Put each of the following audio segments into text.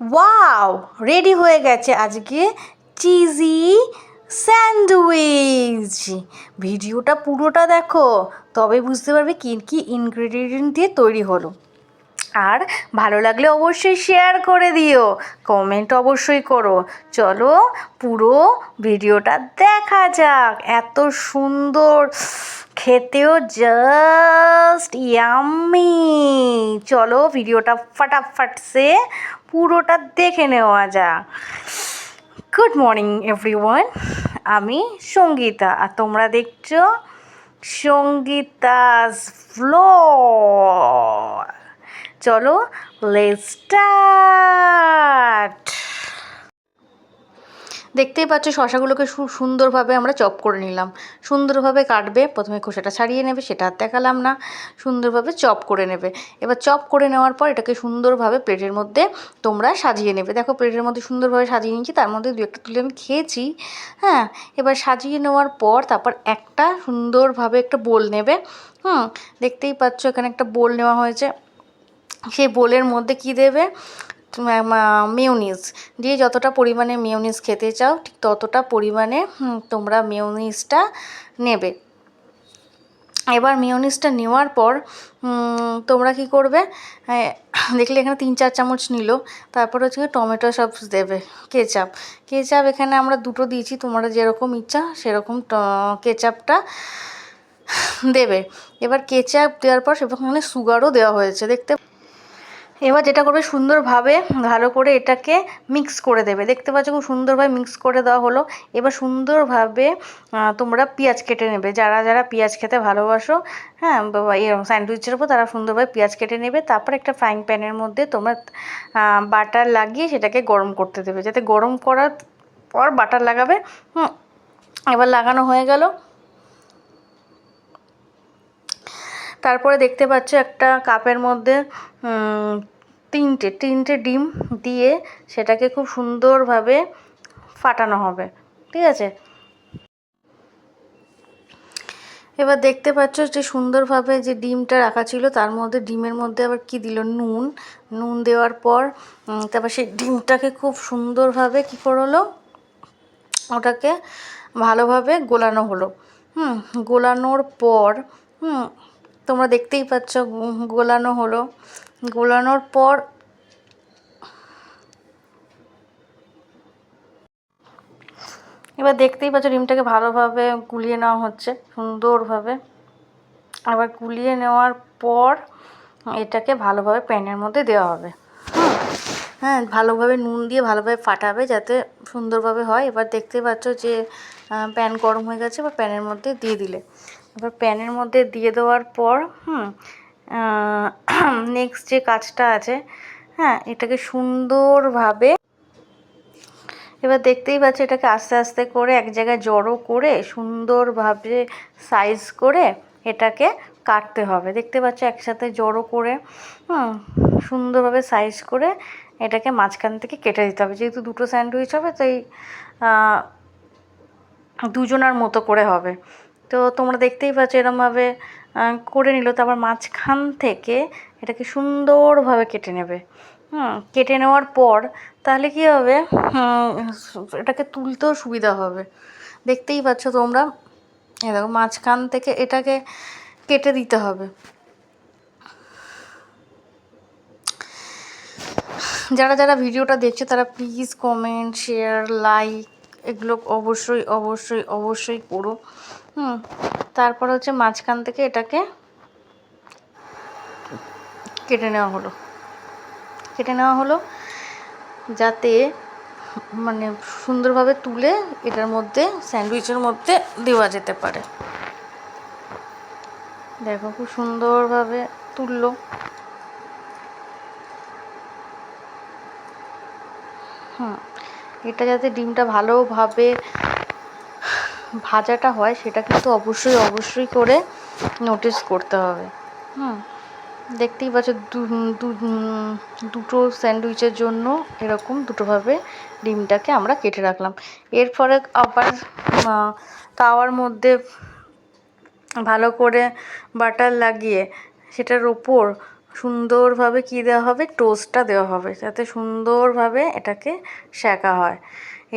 Wow ready হয়ে গেছে আজকে চিজি স্যান্ডউইচ ভিডিওটা পুরোটা দেখো, তবে বুঝতে পারবে কী কী ইনগ্রেডিয়েন্ট দিয়ে তৈরি হলো। আর ভালো লাগলে অবশ্যই শেয়ার করে দিও কমেন্ট অবশ্যই করো। চলো, পুরো ভিডিওটা দেখা যাক। এত সুন্দর, খেতেও জাস্ট ইয়াম্মি চলো, ভিডিওটা ফাটাফাট সে পুরোটা দেখে নেওয়া যা গুড মর্নিং এভরিওয়ান আমি সঙ্গীতা, আর তোমরা দেখছ সঙ্গীতাস ফ্লো চলো লেট দেখতেই পাচ্ছ শশাগুলোকে সুন্দরভাবে আমরা চপ করে নিলাম। সুন্দরভাবে কাটবে, প্রথমে খোসাটা ছাড়িয়ে নেবে, সেটা আর দেখালাম না। সুন্দরভাবে চপ করে নেবে। এবার চপ করে নেওয়ার পর এটাকে সুন্দরভাবে প্লেটের মধ্যে তোমরা সাজিয়ে নেবে। দেখো প্লেটের মধ্যে সুন্দরভাবে সাজিয়ে নিয়েছি, তার মধ্যে দু একটা তুলে আমি খেয়েছি। হ্যাঁ এবার সাজিয়ে নেওয়ার পর তারপর একটা সুন্দরভাবে একটা বোল নেবে। হুম, দেখতেই পাচ্ছ এখানে একটা বোল নেওয়া হয়েছে। সেই বোলের মধ্যে কি দেবে? মেয়নিজ দিয়ে যতটা পরিমাণে মেয়নিজ খেতে চাও, ঠিক ততটা পরিমাণে তোমরা মেয়নিজটা নেবে। এবার মেয়নিজটা নেওয়ার পর তোমরা কি করবে? দেখলে এখানে তিন, চার চামচ নিল। তারপর হচ্ছে টমেটো সস দেবে, কেচাপ। কেচাপ এখানে আমরা দুটো দিয়েছি তোমরা যেরকম ইচ্ছা সেরকম কেচাপটা দেবে। এবার কেচাপ দেওয়ার পর সেখানে সুগারও দেওয়া হয়েছে, দেখতে এবার যেটা করবে, সুন্দরভাবে ভালো করে এটাকে মিক্স করে দেবে। দেখতে পাচ্ছ খুব সুন্দরভাবে মিক্স করে দেওয়া হলো। এবার সুন্দরভাবে তোমরা পেঁয়াজ কেটে নেবে। যারা যারা পেঁয়াজ খেতে ভালোবাসো হ্যাঁ স্যান্ডউইচের উপর, তারা সুন্দরভাবে পেঁয়াজ কেটে নেবে। তারপর একটা ফ্রাইং প্যানের মধ্যে তোমরা বাটার লাগিয়ে সেটাকে গরম করতে দেবে। যাতে গরম করার পর বাটার লাগাবে। হুম, এবার লাগানো হয়ে গেল। তারপরে দেখতে পাচ্ছ একটা কাপের মধ্যে তিনটে তিনটে ডিম দিয়ে সেটাকে খুব সুন্দরভাবে ফাটানো হবে, ঠিক আছে? এবার দেখতে পাচ্ছ যে সুন্দরভাবে যে ডিমটা রাখা ছিল, তার মধ্যে ডিমের মধ্যে আবার কি দিল? নুন নুন দেওয়ার পর তারপর সেই ডিমটাকে খুব সুন্দরভাবে কী করল? ওটাকে ভালোভাবে গোলানো হলো। হুম, গোলানোর পর, হুম তোমরা দেখতেই পাচ্ছ, গোলানো হলো। গোলানোর পর এবার দেখতেই পাচ্ছ, ডিমটাকে ভালোভাবে গুলিয়ে নেওয়া হচ্ছে, সুন্দরভাবে। আবার গুলিয়ে নেওয়ার পর এটাকে ভালোভাবে প্যানের মধ্যে দেওয়া হবে। হ্যাঁ ভালোভাবে নুন দিয়ে ভালোভাবে ফাটাবে যাতে সুন্দরভাবে হয়। এবার দেখতেই পাচ্ছ যে প্যান গরম হয়ে গেছে বা প্যানের মধ্যে দিয়ে দিলে। এবার প্যানের মধ্যে দিয়ে দেওয়ার পর, হুম নেক্সট যে কাজটা আছে হ্যাঁ এটাকে সুন্দরভাবে এবার দেখতেই পাচ্ছি এটাকে আস্তে আস্তে করে এক জায়গায় জড়ো করে সুন্দরভাবে সাইজ করে এটাকে কাটতে হবে। দেখতে পাচ্ছ একসাথে জড়ো করে সুন্দরভাবে সাইজ করে এটাকে মাঝখান থেকে কেটে দিতে হবে। যেহেতু দুটো স্যান্ডউইচ হবে, তাই দুজনার মতো করে হবে। তো তোমরা দেখতেই পাচ্ছ এরমভাবে করে নিল। তারপর মাঝখান থেকে এটাকে সুন্দরভাবে কেটে নেবে। হুম, কেটে নেওয়ার পর তাহলে কী হবে? এটাকে তুলতেও সুবিধা হবে। দেখতেই পাচ্ছ তোমরা এ দেখো মাঝখান থেকে এটাকে কেটে দিতে হবে। যারা যারা ভিডিওটা দেখছে, তারা প্লিজ কমেন্ট শেয়ার লাইক এগুলো অবশ্যই অবশ্যই অবশ্যই করো। হুম। তারপর হচ্ছে মাঝখান থেকে এটাকে কেটে নেওয়া হলো। কেটে নেওয়া হলো যাতে মানে সুন্দরভাবে তুলে এটার মধ্যে স্যান্ডউইচের মধ্যে দেওয়া যেতে পারে। দেখো খুব সুন্দরভাবে তুললো। হুম। এটা যাতে ডিমটা ভালোভাবে ভাজাটা হয়, সেটা কিন্তু অবশ্যই অবশ্যই করে নোটিস করতে হবে। হুম, দেখতেই পাচ্ছ দুটো স্যান্ডউইচের জন্য এরকম দুটোভাবে ডিমটাকে আমরা কেটে রাখলাম। এরপরে আবার তাওয়ার মধ্যে ভালো করে বাটার লাগিয়ে সেটার ওপর সুন্দরভাবে কী দেওয়া হবে? টোস্টটা দেওয়া হবে, যাতে সুন্দরভাবে এটাকে শেখা হয়।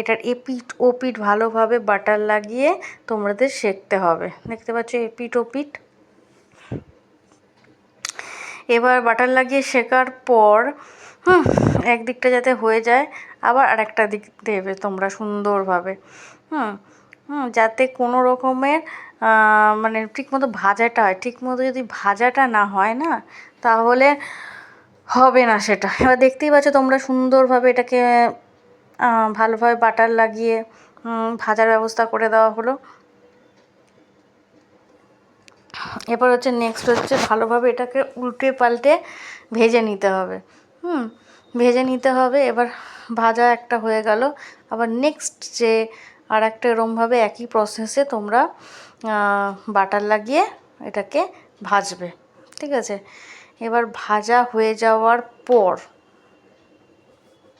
এটার এপিট ওপিট ভালোভাবে বাটার লাগিয়ে তোমাদের সেঁকতে হবে। দেখতে পাচ্ছ এপিট ওপিট এবার বাটার লাগিয়ে শেখার পর, হুম, একদিকটা যাতে হয়ে যায়, আবার আরেকটা দিক দেবে তোমরা সুন্দরভাবে। হুম হুম, যাতে কোনো রকমের মানে ঠিকমতো ভাজাটা হয় ঠিকমতো যদি ভাজাটা না হয় না, তাহলে হবে না সেটা। এবার দেখতেই পাচ্ছ তোমরা সুন্দরভাবে এটাকে ভালোভাবে বাটার লাগিয়ে ভাজার ব্যবস্থা করে দেওয়া হলো। এবার হচ্ছে নেক্সট হচ্ছে ভালোভাবে এটাকে উল্টে পাল্টে ভেজে নিতে হবে। হুম, ভেজে নিতে হবে। এবার ভাজা একটা হয়ে গেল। আবার নেক্সট যে আর একটা এরমভাবে একই প্রসেসে তোমরা বাটার লাগিয়ে এটাকে ভাজবে। ঠিক আছে? এবার ভাজা হয়ে যাওয়ার পর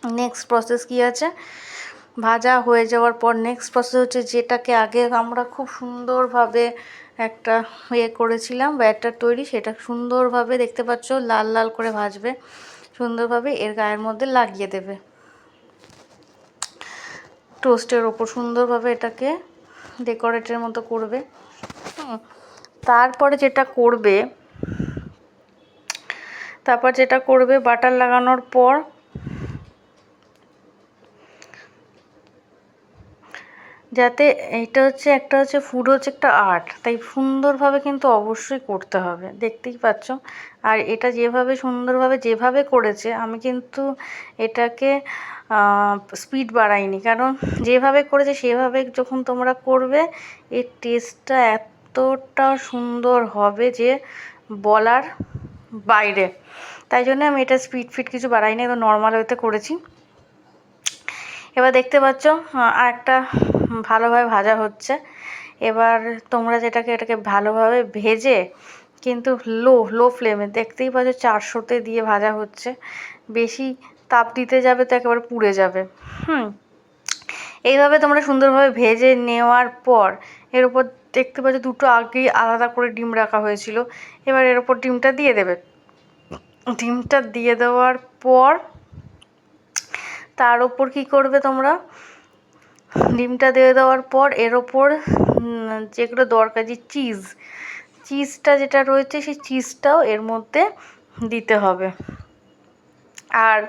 নেক্সট প্রসেস কী আছে? ভাজা হয়ে যাওয়ার পর নেক্সট প্রসেস হচ্ছে যেটাকে আগে আমরা খুব সুন্দরভাবে একটা ইয়ে করেছিলাম ব্যাটার তৈরি, সেটা সুন্দরভাবে দেখতে পাচ্ছ লাল লাল করে ভাজবে, সুন্দরভাবে এর গায়ের মধ্যে লাগিয়ে দেবে। টোস্টের ওপর সুন্দরভাবে এটাকে ডেকোরেটের মতো করবে। তারপরে যেটা করবে, তারপর যেটা করবে বাটার লাগানোর পর যাতে এটা হচ্ছে একটা হচ্ছে ফুড হচ্ছে একটা আর্ট তাই সুন্দরভাবে কিন্তু অবশ্যই করতে হবে, দেখতেই পাচ্ছ। আর এটা যেভাবে সুন্দরভাবে যেভাবে করেছে, আমি কিন্তু এটাকে স্পিড বাড়াইনি। কারণ যেভাবে করেছে, সেভাবে যখন তোমরা করবে, এর টেস্টটা এতটা সুন্দর হবে যে বলার বাইরে। তাই জন্য আমি এটা স্পিড ফিট কিছু বাড়াইনি একদম নর্মাল ওয়েতে করেছি। এবার দেখতে পাচ্ছ আর একটা ভালোভাবে ভাজা হচ্ছে। এবার তোমরা যেটাকে, এটাকে ভালোভাবে ভেজে কিন্তু লো লো ফ্লেমে দেখতেই পাচ্ছ চারশোতে দিয়ে ভাজা হচ্ছে। বেশি তাপ দিতে যাবে তো একেবারে পুড়ে যাবে। হুম, এইভাবে তোমরা সুন্দরভাবে ভেজে নেওয়ার পর এর উপর দেখতে পাচ্ছ দুটো আগেই আলাদা করে ডিম রাখা হয়েছিল। এবার এর ওপর ডিমটা দিয়ে দেবে। ডিমটা দিয়ে দেওয়ার পর তার ওপর কী করবে তোমরা? ডিমটা দিয়ে দেওয়ার পর এর ওপর যেগুলো দরকার যে চিজ চিজটা যেটা রয়েছে সেই চিজটাও এর মধ্যে দিতে হবে। আর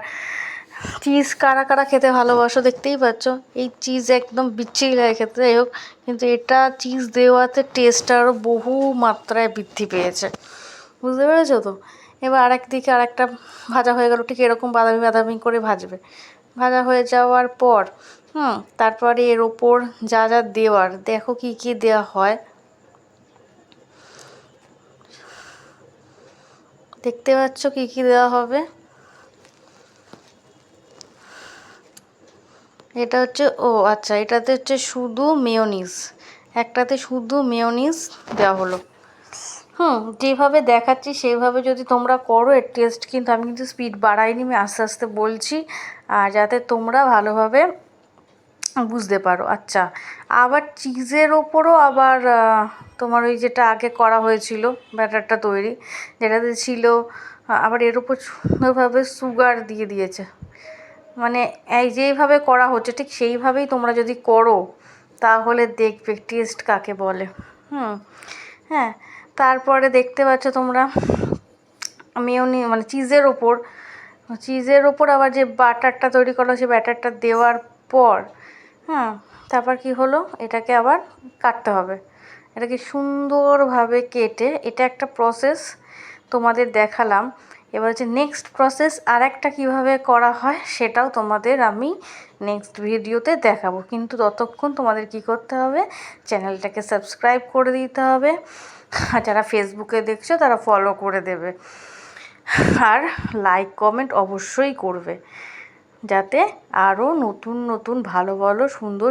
চিজ কারা কারা খেতে ভালোবাসো দেখতেই পাচ্ছ? এই চিজ একদম বিচ্ছিরি লাগে খেতে, যাই হোক। কিন্তু এটা চিজ দেওয়াতে টেস্ট আরও বহু মাত্রায় বৃদ্ধি পেয়েছে। বুঝতে পেরেছ তো? এবার আরেক দিকে আরেকটা ভাজা হয়ে গেল, ঠিক এরকম বাদামি বাদামি করে ভাজবে। ভাজা হয়ে যাওয়ার পর হুম। তারপরে এর ওপর যা যা দেওয়ার, দেখো কি কি দেওয়া হয়। দেখতে পাচ্ছ কি কি দেওয়া হবে? এটা হচ্ছে, ও আচ্ছা এটাতে হচ্ছে শুধু মেয়নিস একটাতে শুধু মেয়নিস দেওয়া হলো। হুম, যেভাবে দেখাচ্ছি সেইভাবে যদি তোমরা করো, এর টেস্ট কিন্তু আমি কিন্তু স্পিড বাড়াইনি, আমি আস্তে আস্তে বলছি। আর যাতে তোমরা ভালোভাবে বুঝতে পারো আচ্ছা। আবার চিজের ওপরও আবার তোমার ওই যেটা আগে করা হয়েছিল, ব্যাটারটা তৈরি, যেটাতে ছিল আবার এর ওপর সুন্দরভাবে সুগার দিয়ে দিয়েছে। মানে এই যেইভাবে করা হচ্ছে, ঠিক সেইভাবেই তোমরা যদি করো, তাহলে দেখবে টেস্ট কাকে বলে। হুম হ্যাঁ তারপরে দেখতে পাচ্ছ তোমরা, মেয়নি মানে চিজের ওপর চিজের ওপর আবার যে বাটারটা তৈরি করা সেই ব্যাটারটা দেওয়ার পর হ্যাঁ তারপর কি হলো? এটাকে আবার কাটতে হবে। এটাকে সুন্দরভাবে কেটে এটা একটা প্রসেস তোমাদের দেখালাম। এবার হচ্ছে নেক্সট প্রসেস আর একটা কীভাবে করা হয় সেটাও তোমাদের আমি নেক্সট ভিডিওতে দেখাবো। কিন্তু ততক্ষণ তোমাদের কি করতে হবে? চ্যানেলটাকে সাবস্ক্রাইব করে দিতে হবে। আর যারা ফেসবুকে দেখছ, তারা ফলো করে দেবে। আর লাইক কমেন্ট অবশ্যই করবে। যাতে আরও নতুন নতুন ভালো ভালো সুন্দর সুন্দর